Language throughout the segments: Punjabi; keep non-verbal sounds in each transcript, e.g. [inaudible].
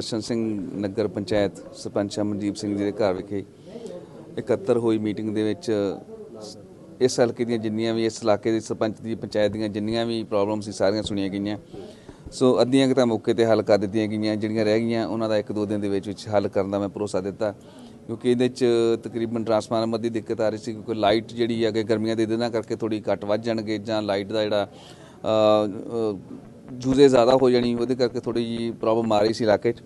ਦਰਸ਼ਨ ਸਿੰਘ ਨਗਰ ਪੰਚਾਇਤ ਸਰਪੰਚ ਅਮਨਦੀਪ ਸਿੰਘ ਜੀ ਦੇ ਘਰ ਵਿਖੇ ਇਕੱਤਰ ਹੋਈ ਮੀਟਿੰਗ ਦੇ ਵਿੱਚ ਇਸ ਹਲਕੇ ਦੀਆਂ ਜਿੰਨੀਆਂ ਵੀ ਇਸ ਇਲਾਕੇ ਦੇ ਸਰਪੰਚ ਦੀ ਪੰਚਾਇਤ ਦੀਆਂ ਜਿੰਨੀਆਂ ਵੀ ਪ੍ਰੋਬਲਮ ਸੀ ਸਾਰੀਆਂ ਸੁਣੀਆਂ ਗਈਆਂ। ਸੋ ਅੱਧੀਆਂ ਕੁ ਤਾਂ ਮੌਕੇ ਤੇ ਹੱਲ ਕਰ ਦਿੱਤੀਆਂ ਗਈਆਂ, ਜਿਹੜੀਆਂ ਰਹਿ ਗਈਆਂ ਉਹਨਾਂ ਦਾ ਇੱਕ ਦੋ ਦਿਨ ਦੇ ਵਿੱਚ ਵਿੱਚ ਹੱਲ ਕਰਨ ਦਾ ਮੈਂ ਭਰੋਸਾ ਦਿੱਤਾ। ਕਿਉਂਕਿ ਇਹਦੇ ਚ ਤਕਰੀਬਨ ਟਰਾਂਸਫਾਰਮਰ ਦੀ ਦਿੱਕਤ ਆ ਰਹੀ ਸੀ, ਕਿਉਂਕਿ ਲਾਈਟ ਜਿਹੜੀ ਹੈ ਕਿ ਗਰਮੀਆਂ ਦੇ ਦਿਨਾਂ ਕਰਕੇ ਥੋੜੀ ਘੱਟ ਵੱਧ ਜਾਣਗੇ ਜਾਂ ਲਾਈਟ ਦਾ ਜਿਹੜਾ ਜੂਜ਼ੇ ਜ਼ਿਆਦਾ ਹੋ ਜਾਣੀ, ਉਹਦੇ ਕਰਕੇ ਥੋੜੀ ਜੀ ਪ੍ਰੋਬਲਮ ਆ ਰਹੀ ਸੀ ਇਲਾਕੇ 'ਚ।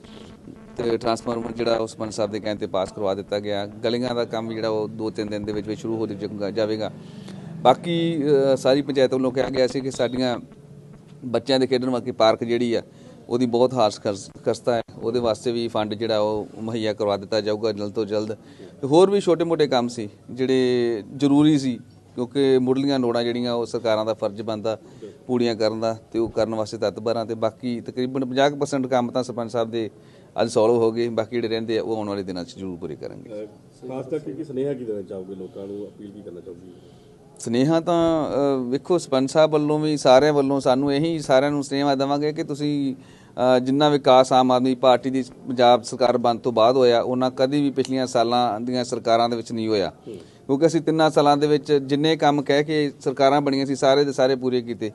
ਤੇ ਟਰਾਂਸਫਾਰਮਰ ਜਿਹੜਾ ਉਸਮਾਨ ਸਾਹਿਬ ਦੇ ਕਹਿਣ ਤੇ ਪਾਸ ਕਰਵਾ ਦਿੱਤਾ ਗਿਆ। ਗਲੀਆਂ ਦਾ ਕੰਮ ਜਿਹੜਾ ਉਹ ਦੋ ਤਿੰਨ ਦਿਨ ਦੇ ਵਿੱਚ ਵਿੱਚ ਸ਼ੁਰੂ ਹੋ ਜਾਊਗਾ- ਜਾਵੇਗਾ। ਬਾਕੀ ਸਾਰੀ ਪੰਚਾਇਤ ਵੱਲੋਂ ਕਿਹਾ ਗਿਆ ਸੀ ਕਿ ਸਾਡੀਆਂ ਬੱਚਿਆਂ ਦੇ ਖੇਡਣ ਵਾਸਤੇ ਪਾਰਕ ਜਿਹੜੀ ਆ, ਉਹਦੀ ਬਹੁਤ ਹਾਸ ਖਸਤਾ ਹੈ। ਉਹਦੇ ਵਾਸਤੇ ਵੀ ਫੰਡ ਜਿਹੜਾ ਉਹ ਮੁਹੱਈਆ ਕਰਵਾ ਦਿੱਤਾ ਜਾਊਗਾ ਜਲਦ ਤੋਂ ਜਲਦ। ਤੇ ਹੋਰ ਵੀ ਛੋਟੇ-ਮੋਟੇ ਕੰਮ ਸੀ, ਜਿਹੜੇ ਜ਼ਰੂਰੀ ਸੀ, ਕਿਉਂਕਿ ਮੁੱਢਲੀਆਂ ਲੋੜਾਂ ਜਿਹੜੀਆਂ ਉਹ ਸਰਕਾਰਾਂ ਦਾ ਫਰਜ਼ ਬਣਦਾ। ਪੂਰੀਆਂ ਕਰਨ ਦਾ ਤੇ ਉਹ ਕਰਨ ਵਾਸਤੇ ਤਤਪਰਾਂ ਤੇ ਬਾਕੀ ਤਕਰੀਬਨ 50% ਕੰਮ ਤਾਂ ਸਰਪੰਚ ਸਾਹਿਬ ਦੇ ਅੱਜ ਸੋਲਵ ਹੋ ਗਏ ਬਾਕੀ ਜਿਹੜੇ ਰਹਿੰਦੇ ਆ ਉਹ ਆਉਣ ਵਾਲੇ ਦਿਨਾਂ 'ਚ ਜ਼ਰੂਰ ਪੂਰੇ ਕਰਾਂਗੇ ਖਾਸ ਕਰਕੇ ਕੀ ਸੁਨੇਹਾ ਕੀ ਦੇਣਾ ਚਾਹੋਗੇ ਲੋਕਾਂ ਨੂੰ ਅਪੀਲ ਕੀ ਕਰਨਾ ਚਾਹੋਗੇ? ਸਨੇਹਾ ਤਾਂ ਵੇਖੋ ਸਰਪੰਚ ਸਾਹਿਬ ਵੱਲੋਂ ਵੀ ਸਾਰਿਆਂ ਵੱਲੋਂ ਸਾਨੂੰ ਇਹੀ ਸਾਰਿਆਂ ਨੂੰ ਸਨੇਹਾ ਦੇਵਾਂਗੇ ਕਿ ਤੁਸੀਂ ਜਿੰਨਾ ਵਿਕਾਸ ਆਮ ਆਦਮੀ ਪਾਰਟੀ ਦੀ ਪੰਜਾਬ ਸਰਕਾਰ ਬੰਦ ਤੋਂ ਬਾਅਦ ਹੋਇਆ, ਉਹਨਾਂ ਕਦੀ ਵੀ ਪਿਛਲੀਆਂ ਸਾਲਾਂ ਦੀਆਂ ਸਰਕਾਰਾਂ ਦੇ ਵਿੱਚ ਨਹੀਂ ਹੋਇਆ। ਕਿਉਂਕਿ ਅਸੀਂ ਤਿੰਨਾਂ ਸਾਲਾਂ ਦੇ ਵਿੱਚ ਜਿੰਨੇ ਕੰਮ ਕਹਿ ਕੇ ਸਰਕਾਰਾਂ ਬਣੀਆਂ ਸੀ, ਸਾਰੇ ਦੇ ਸਾਰੇ ਪੂਰੇ ਕੀਤੇ।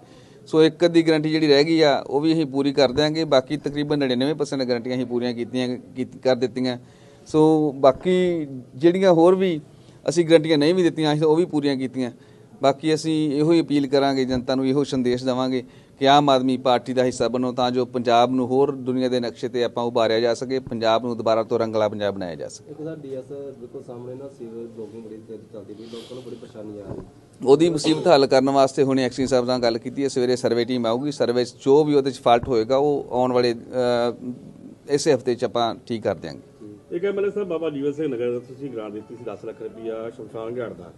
ਸੋ ਇੱਕ ਅੱਧੀ ਗਰੰਟੀ ਜਿਹੜੀ ਰਹਿ ਗਈ ਆ, ਉਹ ਵੀ ਅਸੀਂ ਪੂਰੀ ਕਰ ਦਿਆਂਗੇ। ਬਾਕੀ ਤਕਰੀਬਨ 99% ਗਰੰਟੀਆਂ ਅਸੀਂ ਪੂਰੀਆਂ ਕੀਤੀਆਂ, ਕੀਤ- ਕਰ ਦਿੱਤੀਆਂ। ਸੋ ਬਾਕੀ ਜਿਹੜੀਆਂ ਹੋਰ ਵੀ ਅਸੀਂ ਗਰੰਟੀਆਂ ਨਹੀਂ ਵੀ ਦਿੱਤੀਆਂ, ਅਸੀਂ ਉਹ ਵੀ ਪੂਰੀਆਂ ਕੀਤੀਆਂ। ਬਾਕੀ ਅਸੀਂ ਇਹੋ ਹੀ ਅਪੀਲ ਕਰਾਂਗੇ, ਜਨਤਾ ਨੂੰ ਇਹੋ ਸੰਦੇਸ਼ ਦੇਵਾਂਗੇ ਕਿ ਆਮ ਆਦਮੀ ਪਾਰਟੀ ਦਾ ਹਿੱਸਾ ਬਣੋ ਤਾਂ ਜੋ ਪੰਜਾਬ ਨੂੰ ਹੋਰ ਦੁਨੀਆ ਦੇ ਨਕਸ਼ੇ ਤੇ ਆਪਾਂ ਉਭਾਰਿਆ ਜਾ ਸਕੇ ਪੰਜਾਬ ਨੂੰ ਦੁਬਾਰਾ ਤੋਂ ਰੰਗਲਾ ਪੰਜਾਬ ਬਣਾਇਆ ਜਾ ਸਕੇ। ਇੱਕ ਤਾਂ ਡੀਐਸ ਬਿਲਕੁਲ ਸਾਹਮਣੇ ਨਾ ਸੀਵਰ ਬਲੋਕਿੰਗ ਬੜੀ ਤੇਜ਼ ਚੱਲਦੀ ਪਈ ਲੋਕਾਂ ਨੂੰ ਬੜੀ ਪਰੇਸ਼ਾਨੀ ਆ ਰਹੀ। ਉਹਦੀ ਮੁਸੀਬਤ ਹੱਲ ਕਰਨ ਵਾਸਤੇ ਹੁਣੇ ਐਕਸ਼ਨ ਸਾਹਿਬ ਨਾਲ ਗੱਲ ਕੀਤੀ ਹੈ ਸਵੇਰੇ ਸਰਵੇ ਟੀਮ ਆਊਗੀ ਸਰਵੇ ਜੋ ਵੀ ਉਹਦੇ 'ਚ ਫਾਲਟ ਹੋਏਗਾ ਉਹ ਆਉਣ ਵਾਲੇ ਇਸੇ ਹਫ਼ਤੇ 'ਚ ਆਪਾਂ ਠੀਕ ਕਰ ਦਿਆਂਗੇ। ਇੱਕ ਐਮਐਲਏ ਸਾਹਿਬ ਬਾਬਾ ਜੀਵਨ ਸਿੰਘ ਨਗਰ ਦਾ ਤੁਸੀਂ ਗ੍ਰਾਂਟ ਦਿੱਤੀ ਸੀ 10 ਲੱਖ ਰੁਪਈਆ ਸ਼ਮਸ਼ਾਨ ਘਾਟ ਦਾ।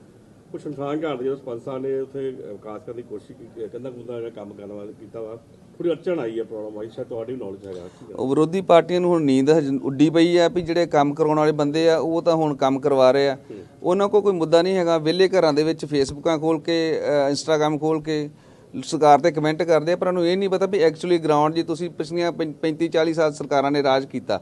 ਉਹ ਸ਼ਮਸ਼ਾਨ ਘਾਟ ਦੇ ਜਦੋਂ ਸਰਪੰਚ ਸਾਹਿਬ ਨੇ ਉੱਥੇ ਵਿਕਾਸ ਕਰਨ ਦੀ ਕੋਸ਼ਿਸ਼ ਕੀਤੀ ਕੰਦਾ ਕੁੰਦਾ ਜਿਹੜਾ ਕੰਮ ਕਰਨ ਵਾਲਾ ਕੀਤਾ ਵਾ। ਥੋੜੀ ਅੜਚਣ ਆਈ ਹੈ ਪ੍ਰੋਬਲਮ ਆਈ ਸ਼ਾਇਦ ਤੁਹਾਡੀ ਨੌਲੇਜ ਹੈਗਾ? ਉਹ ਵਿਰੋਧੀ ਪਾਰਟੀਆਂ ਨੂੰ ਹੁਣ ਨੀਂਦ ਉੱਡੀ ਪਈ ਆ ਵੀ ਜਿਹੜੇ ਕੰਮ ਕਰਾਉਣ ਵਾਲੇ ਬੰਦੇ ਆ ਉਹ ਤਾਂ ਹੁਣ ਕੰਮ ਕਰਵਾ ਰਹੇ ਆ। ਉਹਨਾਂ ਕੋਲ ਕੋਈ ਮੁੱਦਾ ਨਹੀਂ ਹੈਗਾ। ਵਿਹਲੇ ਘਰਾਂ ਦੇ ਵਿੱਚ ਫੇਸਬੁੱਕਾਂ ਖੋਲ ਕੇ ਅ, ਇੰਸਟਾਗ੍ਰਾਮ ਖੋਲ ਕੇ ਸਰਕਾਰ ਤੇ ਕਮੈਂਟ ਕਰਦੇ ਆ ਪਰ ਉਹਨੂੰ ਇਹ ਨਹੀਂ ਪਤਾ ਵੀ ਐਕਚੁਅਲੀ ਗਰਾਊਂਡ ਜੀ ਤੁਸੀਂ ਪਿਛਲੀਆਂ 35 40 ਸਾਲ ਸਰਕਾਰਾਂ ਨੇ ਰਾਜ ਕੀਤਾ।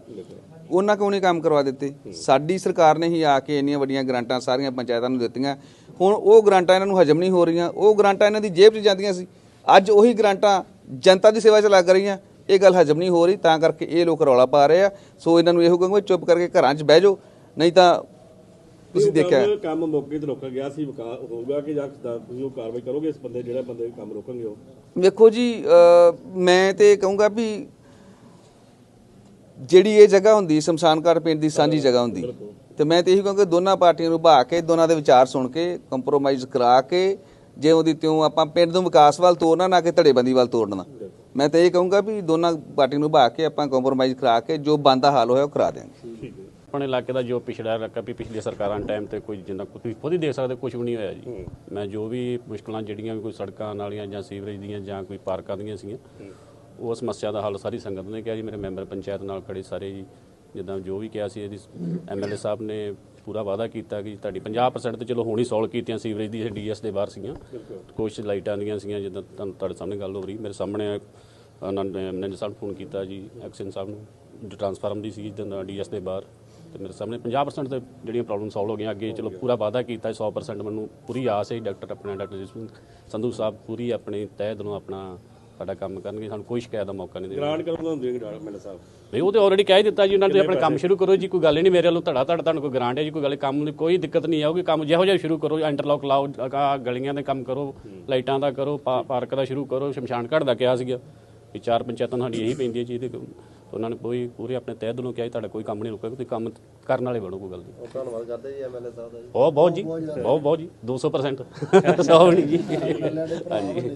ਉਹਨਾਂ ਕਿਉਂ ਨਹੀਂ ਕੰਮ ਕਰਵਾ ਦਿੱਤੇ? ਸਾਡੀ ਸਰਕਾਰ ਨੇ ਹੀ ਆ ਕੇ ਇੰਨੀਆਂ ਵੱਡੀਆਂ ਗ੍ਰਾਂਟਾਂ ਸਾਰੀਆਂ ਪੰਚਾਇਤਾਂ ਨੂੰ ਦਿੱਤੀਆਂ। ਹੁਣ ਉਹ ਗ੍ਰਾਂਟਾਂ ਇਹਨਾਂ ਨੂੰ ਹਜਮ ਨਹੀਂ ਹੋ ਰਹੀਆਂ ਉਹ ਗ੍ਰਾਂਟਾਂ ਇਹਨਾਂ ਦੀ ਜੇਬ 'ਚ ਜਾਂਦੀਆਂ ਸੀ। ਅੱਜ ਉਹੀ ਗ੍ਰਾਂਟਾਂ ਜਨਤਾ ਦੀ ਸੇਵਾ 'ਚ ਲੱਗ ਰਹੀਆਂ ਇਹ ਗੱਲ ਹਜਮ ਨਹੀਂ ਹੋ ਰਹੀ ਤਾਂ ਕਰਕੇ ਇਹ ਲੋਕ ਰੌਲਾ ਪਾ ਰਹੇ ਆ। ਸੋ ਇਹਨਾਂ ਨੂੰ ਇਹੋ ਕਹਾਂਗੇ ਚੁੱਪ ਕਰਕੇ ਘਰਾਂ 'ਚ ਬਹਿ ਜਾਓ ਨਹੀਂ ਤਾਂ ਤੁਸੀਂ ਦੇਖਿਆ ਕੰਮ- ਮੌਕੇ ਤੇ ਰੋਕਿਆ ਗਿਆ ਸੀ ਹੋਊਗਾ ਕਿ ਜਾਂ ਤੁਸੀਂ ਉਹ ਕਾਰਵਾਈ ਕਰੋਗੇ ਇਸ ਬੰਦੇ ਜਿਹੜਾ ਬੰਦੇ ਕੰਮ ਰੋਕਣਗੇ ਉਹ? ਵੇਖੋ ਜੀ ਮੈਂ ਤੇ ਕਹੂੰਗਾ ਵੀ ਜਿਹੜੀ ਇਹ ਜਗ੍ਹਾ ਹੁੰਦੀ ਸ਼ਮਸ਼ਾਨ ਘਾਟ ਪਿੰਡ ਦੀ ਸਾਂਝੀ ਜਗ੍ਹਾ ਹੁੰਦੀ। ਤੇ ਮੈਂ ਤੇ ਇਹੀ ਕਹੂੰਗਾ ਦੋਨਾਂ ਪਾਰਟੀਆਂ ਨੂੰ ਬਹਾ ਕੇ ਦੋਨਾਂ ਦੇ ਵਿਚਾਰ ਸੁਣ ਕੇ ਕੰਪਰੋਮਾਈਜ਼ ਕਰਾ ਕੇ ਜੇ ਉਹਦੀ ਤਿਉਂ ਆਪਾਂ ਪਿੰਡ ਨੂੰ ਵਿਕਾਸ ਵੱਲ ਤੋਰਨਾ ਨਾ ਕਿ ਧੜੇਬੰਦੀ ਵੱਲ ਤੋੜਨਾ। ਮੈਂ ਤੇ ਇਹ ਕਹੂੰਗਾ ਵੀ ਦੋਨਾਂ ਪਾਰਟੀਆਂ ਨੂੰ ਬਹਾ ਕੇ ਆਪਾਂ ਕੰਪਰੋਮਾਈਜ਼ ਕਰਾ ਕੇ ਜੋ ਬੰਦਾ ਹਾਲ ਹੋਇਆ ਉਹ ਕਰਾ ਹੈ ਆਪਣੇ ਇਲਾਕੇ ਦਾ ਜੋ ਪਿਛੜਾ ਇਲਾਕਾ ਵੀ ਪਿਛਲੀ ਸਰਕਾਰਾਂ ਟਾਈਮ ਤੇ ਕੋਈ ਜਿੰਨਾ ਤੁਸੀਂ ਖੁਦ ਹੀ ਦੇਖ ਸਕਦੇ ਕੁਝ ਵੀ ਨਹੀਂ ਹੋਇਆ ਜੀ। ਮੈਂ ਜੋ ਵੀ ਮੁਸ਼ਕਲਾਂ ਜਿਹੜੀਆਂ ਵੀ ਕੋਈ ਸੜਕਾਂ ਨਾਲੀਆਂ ਜਾਂ ਸੀਵਰੇਜ ਦੀਆਂ ਜਾਂ ਕੋਈ ਪਾਰਕਾਂ ਦੀਆਂ ਸੀਗੀਆਂ ਉਹ ਸਮੱਸਿਆ ਦਾ ਹੱਲ ਸਾਰੀ ਸੰਗਤ ਨੇ ਕਿਹਾ ਜੀ ਮੇਰੇ ਮੈਂਬਰ ਪੰਚਾਇਤ ਨਾਲ ਖੜੇ ਸਾਰੇ ਜੀ ਜਿੱਦਾਂ ਜੋ ਵੀ ਕਿਹਾ ਸੀ ਇਹਦੀ ਐਮਐਲਏ ਸਾਹਿਬ ਨੇ ਪੂਰਾ ਵਾਅਦਾ ਕੀਤਾ ਕਿ ਤੁਹਾਡੀ 50% ਤੇ ਚਲੋ ਹੁਣ ਸੋਲਵ ਕੀਤੀਆਂ ਸੀਵਰੇਜ ਦੀ ਡੀਐਸ ਦੇ ਬਾਹਰ ਸੀਗੀਆਂ। ਕੁਝ ਲਾਈਟਾਂ ਦੀਆਂ ਸੀਗੀਆਂ ਜਿੱਦਾਂ ਤੁਹਾਨੂੰ ਤੁਹਾਡੇ ਸਾਹਮਣੇ ਗੱਲ ਹੋ ਰਹੀ ਮੇਰੇ ਸਾਹਮਣੇ ਨੇ ਮੈਨੇਜਰ ਸਾਹਿਬ ਨੂੰ ਫੋਨ ਕੀਤਾ ਜੀ ਐਕਸ਼ਨ ਸਾਹਿਬ ਨੂੰ ਟ੍ਰਾਂਸਫਾਰਮ ਦੀ ਸੀ ਜਿੱਦਾਂ ਡੀਐਸ ਦੇ ਬਾਹਰ ਤੇ ਮੇਰੇ ਸਾਹਮਣੇ 50% ਤੇ ਜਿਹੜੀਆਂ ਪ੍ਰੋਬਲਮ ਸੋਲਵ ਹੋ ਗਈਆਂ ਅੱਗੇ ਚਲੋ ਪੂਰਾ ਵਾਅਦਾ ਕੀਤਾ 100% ਮੈਨੂੰ ਪੂਰੀ ਆਸ ਹੈ ਡਾਕਟਰ ਆਪਣਾ ਡਾਕਟਰ ਸੰਧੂ ਸਾਹਿਬ ਪੂਰੀ ਆਪਣੇ ਤਹਿ ਦਿਲੋਂ ਆਪਣਾ ਸਾਡਾ ਕੰਮ ਕਰਨਗੇ ਸਾਨੂੰ ਕੋਈ ਸ਼ਿਕਾਇਤ ਦਾ ਮੌਕਾ ਨਹੀਂ ਦੇਣਗੇ। ਗ੍ਰਾਂਟ ਕਦੋਂ ਦਾ ਦੇਣਗੇ ਡਾਕਟਰ ਐਮਐਲਏ ਸਾਹਿਬ? ਨਹੀਂ ਉਹ ਤੇ ਆਲਰੇਡੀ ਕਹਿ ਦਿੱਤਾ ਜੀ ਉਹਨਾਂ ਨੇ ਆਪਣਾ ਕੰਮ ਸ਼ੁਰੂ ਕਰੋ ਜੀ ਕੋਈ ਗੱਲ ਹੀ ਨਹੀਂ ਮੇਰੇ ਵੱਲੋਂ ਧੜਾ ਧੜ ਤੁਹਾਨੂੰ ਕੋਈ ਗ੍ਰਾਂਟ ਹੈ ਜੀ ਕੋਈ ਗੱਲ ਕੰਮ ਦੀ ਕੋਈ ਦਿੱਕਤ ਨਹੀਂ ਆਊਗੀ ਕੰਮ ਜਿਹੋ ਜਿਹਾ ਸ਼ੁਰੂ ਕਰੋ ਇੰਟਰਲੌਕ ਲਾਓ ਆਹ ਗਲੀਆਂ ਦੇ ਕੰਮ ਕਰੋ ਲਾਈਟਾਂ ਦਾ ਕਰੋ ਪਾ- ਪਾਰਕ ਦਾ ਸ਼ੁਰੂ ਕਰੋ ਸ਼ਮਸ਼ਾਨ ਘਾਟ ਦਾ ਕਿਹਾ ਸੀਗਾ ਵੀ ਚਾਰ ਪੰਚਾਇਤਾਂ ਨੂੰ ਸਾਡੀ ਇਹੀ ਪੈਂਦੀ ਹੈ ਜੀ ਇਹਦੇ ਉਹਨਾਂ ਨੇ ਕੋਈ ਪੂਰੇ ਆਪਣੇ ਤਹਿ ਦਿਲੋਂ ਕਿਹਾ ਜੀ ਤੁਹਾਡਾ ਕੋਈ ਕੰਮ ਨਹੀਂ ਰੁਕੇਗਾ ਤੁਸੀਂ ਕੰਮ ਕਰਨ ਵਾਲੇ ਬਣੋ ਕੋਈ ਗੱਲ ਨਹੀਂ। ਧੰਨਵਾਦ ਕਰਦੇ ਜੀ ਐਮਐਲਏ ਸਾਹਿਬ ਦਾ ਜੀ। ਬਹੁਤ ਬਹੁਤ ਜੀ ਬਹੁਤ ਬਹੁਤ ਜੀ 200% [laughs] ਸੌ ਨਹੀਂ ਜੀ। ਹਾਂਜੀ।